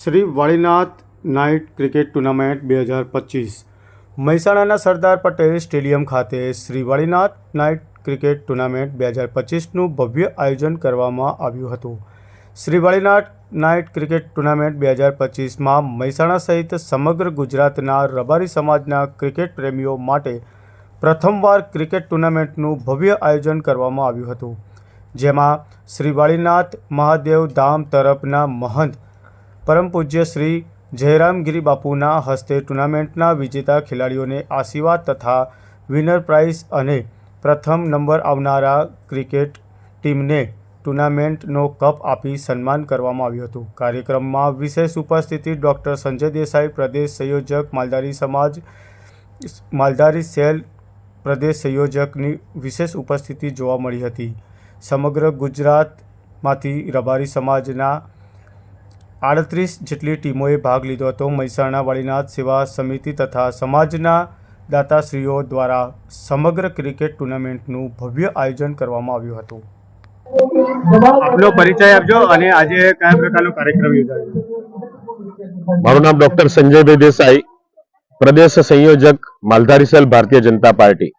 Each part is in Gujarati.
Shri Valinath night cricket tournament બે હજાર પચીસ. મહેસાણાના સરદાર પટેલ સ્ટેડિયમ ખાતે Shri Valinath night cricket tournament બે હજાર પચીસનું ભવ્ય આયોજન કરવામાં આવ્યું હતું. Shri Valinath night cricket tournament બે હજાર પચીસમાં મહેસાણા સહિત સમગ્ર ગુજરાતના રબારી સમાજના ક્રિકેટ પ્રેમીઓ માટે પ્રથમવાર ક્રિકેટ ટુર્નામેન્ટનું ભવ્ય આયોજન કરવામાં આવ્યું હતું. જેમાં શ્રી વાળીનાથ મહાદેવ ધામ તરફના મહંત પરમ પૂજ્ય શ્રી જયરામગીરી બાપુના હસ્તે ટુર્નામેન્ટના વિજેતા ખેલાડીઓને આશીર્વાદ તથા વિનર પ્રાઇઝ અને પ્રથમ નંબર આવનારા ક્રિકેટ ટીમને ટુર્નામેન્ટનો કપ આપી સન્માન કરવામાં આવ્યું હતું. કાર્યક્રમમાં વિશેષ ઉપસ્થિતિ ડૉક્ટર સંજય દેસાઈ, પ્રદેશ સંયોજક માલધારી સમાજ, માલધારી સેલ, પ્રદેશ સંયોજકની વિશેષ ઉપસ્થિતિ જોવા મળી હતી. સમગ્ર ગુજરાતમાંથી રબારી સમાજના આડત્રીસ જેટલી ટીમોએ ભાગ લીધો હતો. મહેસાણા વાળીનાથ સેવા સમિતિ તથા સમાજના દાતાશ્રીઓ દ્વારા સમગ્ર ક્રિકેટ ટુર્નામેન્ટનું ભવ્ય આયોજન કરવામાં આવ્યું હતું. આપનો પરિચય આપજો અને આજે કયા પ્રકારનો કાર્યક્રમ યોજાયો? મારું નામ ડોક્ટર સંજયભાઈ દેસાઈ પ્રદેશ સંયોજક માલધારી સેલ ભારતીય જનતા પાર્ટી.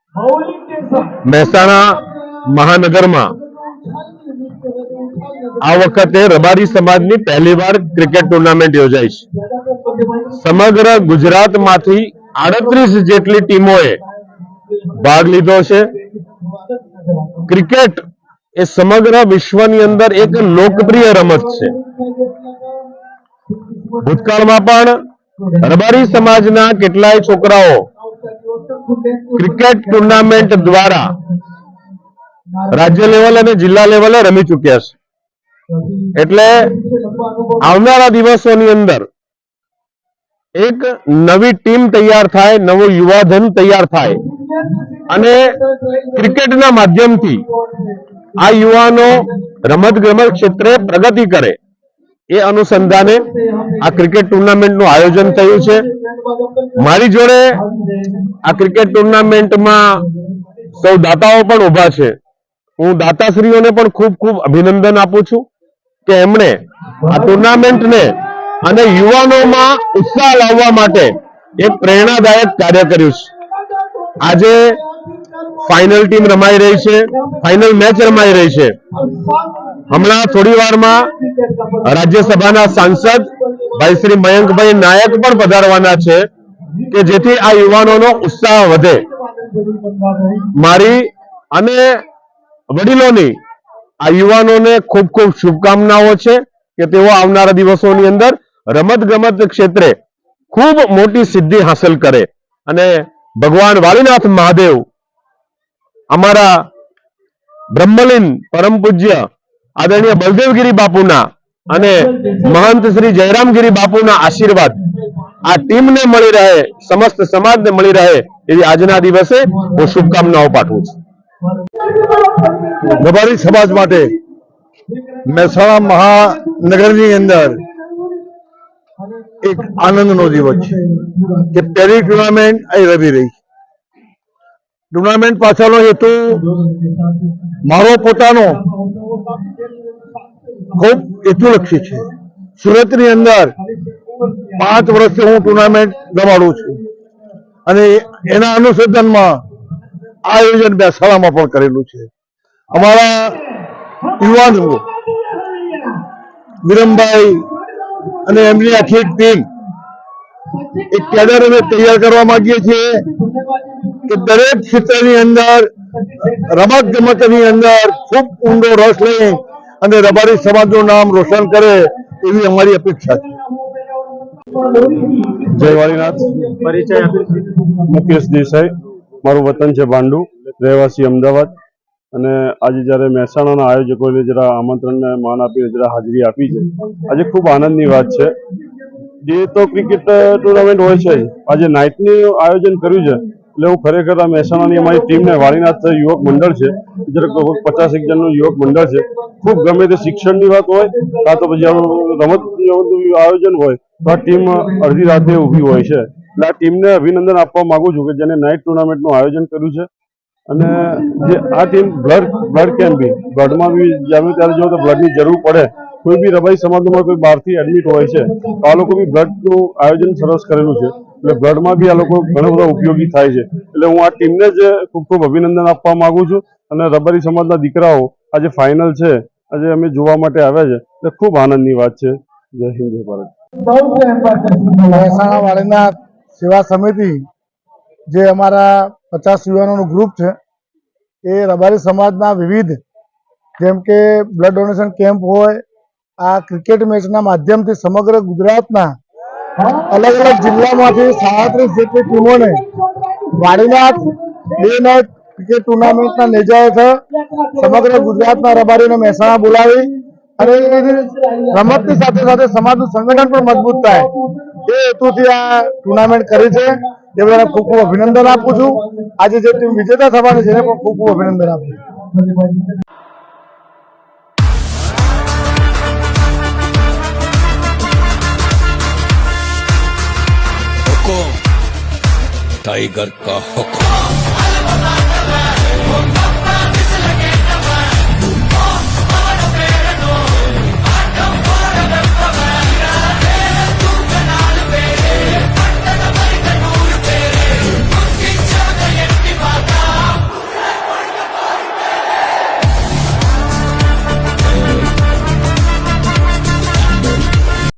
મહેસાણા મહાનગરમાં આ વખતે રબારી સમાજની પહેલીવાર ક્રિકેટ ટુર્નામેન્ટ યોજાઈ છે. સમગ્ર ગુજરાતમાંથી આડત્રીસ જેટલી ટીમોએ ભાગ લીધો છે. ક્રિકેટ એ સમગ્ર વિશ્વની અંદર એક લોકપ્રિય રમત છે. ભૂતકાળમાં પણ રબારી સમાજના કેટલાય છોકરાઓ ક્રિકેટ ટુર્નામેન્ટ દ્વારા રાજ્ય લેવલ અને જિલ્લા લેવલે રમી ચૂક્યા છે. એટલે આવનારા દિવસોની અંદર એક નવી ટીમ તૈયાર થાય, નવું યુવાધન તૈયાર થાય. અને ક્રિકેટના માધ્યમથી આ યુવાનો રમત ગમત ક્ષેત્રે પ્રગતિ કરે એ અનુસંધાને આ ક્રિકેટ ટુર્નામેન્ટનું આયોજન થયું છે. મારી જોડે આ ક્રિકેટ ટુર્નામેન્ટમાં સૌ દાતાઓ પણ ઊભા છે. હું દાતાશ્રીઓને પણ ખૂબ ખૂબ અભિનંદન આપું છું. કે એમણે આ ટુર્નામેન્ટને અને યુવાનોમાં ઉત્સાહ લાવવા માટે એક પ્રેરણાદાયક કાર્ય કર્યું છે. આજે ફાઇનલ ટીમ રમાઈ રહી છે ફાઇનલ મેચ રમાઈ રહી છે. હમણાં થોડી વારમાં રાજ્યસભાના સાંસદ ભાઈ શ્રી મયંકભાઈ નાયક પણ પધારવાના છે કે જેથી આ યુવાનોનો ઉત્સાહ વધે. મારી અને વડીલોની આ યુવાનોને ખૂબ ખૂબ શુભકામનાઓ છે કે તેઓ આવનારા દિવસોની અંદર રમત ગમત ક્ષેત્રે ખૂબ મોટી સિદ્ધિ હાંસલ કરે. અને ભગવાન વાલીનાથ મહાદેવ અમારા બ્રહ્મલીન પરમ પૂજ્ય આદરણીય બલદેવગીરી બાપુના અને મહંત શ્રી જયરામગીરી બાપુના આશીર્વાદ આ ટીમને મળી રહે, સમસ્ત સમાજને મળી રહે એવી આજના દિવસે હું શુભકામનાઓ પાઠવું છું. રબારી સમાજ માટે મહેસાણા મહાનગરની અંદર એક આનંદનો દિવસ છે કે પહેલી ટુર્નામેન્ટ અહીં રમી રહી ટુર્નામેન્ટ પાછળનો હેતુ મારો પોતાનો ખૂબ હેતુલક્ષી છે. સુરતની અંદર પાંચ વર્ષથી હું ટુર્નામેન્ટ ગમાડું છું. અને એના અનુસંધાનમાં આયોજન બેસાડામાં પણ કરેલું છે. અમારા યુવાનો વિરમભાઈ અને એમની આખી ટીમ એક કેડર અમે તૈયાર કરવા માંગીએ છીએ કે દરેક ક્ષેત્રની અંદર રમત ગમતની અંદર ખૂબ ઊંડો રસ લઈ અને રબારી સમાજનું નામ રોશન કરે એવી અમારી અપેક્ષા છે. જય વાળીનાથ. પરિચય મુકેશ દેસાઈ મારું વતન છે ભાંડુ રહેવાસી અમદાવાદ. અને આજે જ્યારે મહેસાણાના આયોજકોને જરા આમંત્રણને માન આપીને જરા હાજરી આપી છે, આજે ખૂબ આનંદની વાત છે. જે તો ક્રિકેટ ટુર્નામેન્ટ હોય છે, આજે નાઇટનું આયોજન કર્યું છે, એટલે હું ખરેખર મહેસાણાની અમારી ટીમને વાળીનાથ યુવક મંડળ છે જરા લગભગ પચાસ એક જણનું યુવક મંડળ છે, ખૂબ ગમે તે શિક્ષણની વાત હોય, કાં તો પછી રમત આયોજન હોય, તો આ ટીમ અડધી રાતે ઊભી હોય છે. એટલે આ ટીમને અભિનંદન આપવા માંગુ છું કે જેને નાઇટ ટુર્નામેન્ટનું આયોજન કર્યું છે. અને જે આ ટીમ બ્લડ બ્લડ કેમ્પ બી બ્લડમાં બી જામ્યું ત્યારે જો તો બ્લડની જરૂર પડે કોઈ બી રબાઈ સમાજમાં કોઈ બહારથી એડમિટ હોય છે તો આ લોકો બી બ્લડનું આયોજન સરસ કરેલું છે. એટલે બ્લડમાં બી આ લોકો ઘણા બધા ઉપયોગી થાય છે. એટલે હું આ ટીમને જ ખૂબ ખૂબ અભિનંદન આપવા માંગુ છું. અને રબારી સમાજના દીકરાઓ આજે ફાઇનલ છે આજે અમે જોવા માટે આવ્યા છે એટલે ખૂબ આનંદની વાત છે. જય હિન્દ જય ભારત. મહેસાણા વાળીના સેવા સમિતિ જે અમારા પચાસ યુવાનોનું ગ્રુપ છે, એ રબારી સમાજના વિવિધ, જેમ કે બ્લડ ડોનેશન કેમ્પ હોય, આ ક્રિકેટ મેચના માધ્યમથી સમગ્ર ગુજરાતના અલગ અલગ જિલ્લામાંથી સાડત્રીસ જેટલી ટીમોને વાડીનાથ બે નાઇટ ક્રિકેટ ટુર્નામેન્ટના નેજા હેઠળ સમગ્ર ગુજરાતના રબારીને મહેસાણા બોલાવી અને રમતની સાથે સાથે સમાજનું સંગઠન પણ મજબૂત થાય. એ હેતુથી આ ટુર્નામેન્ટ કરી છે એ બધાને ખૂબ ખૂબ અભિનંદન આપું છું આજે જે ટીમ વિજેતા થવાની છે એને પણ ખૂબ ખૂબ અભિનંદન આપું છું हुकुम टाइगर का हुक्म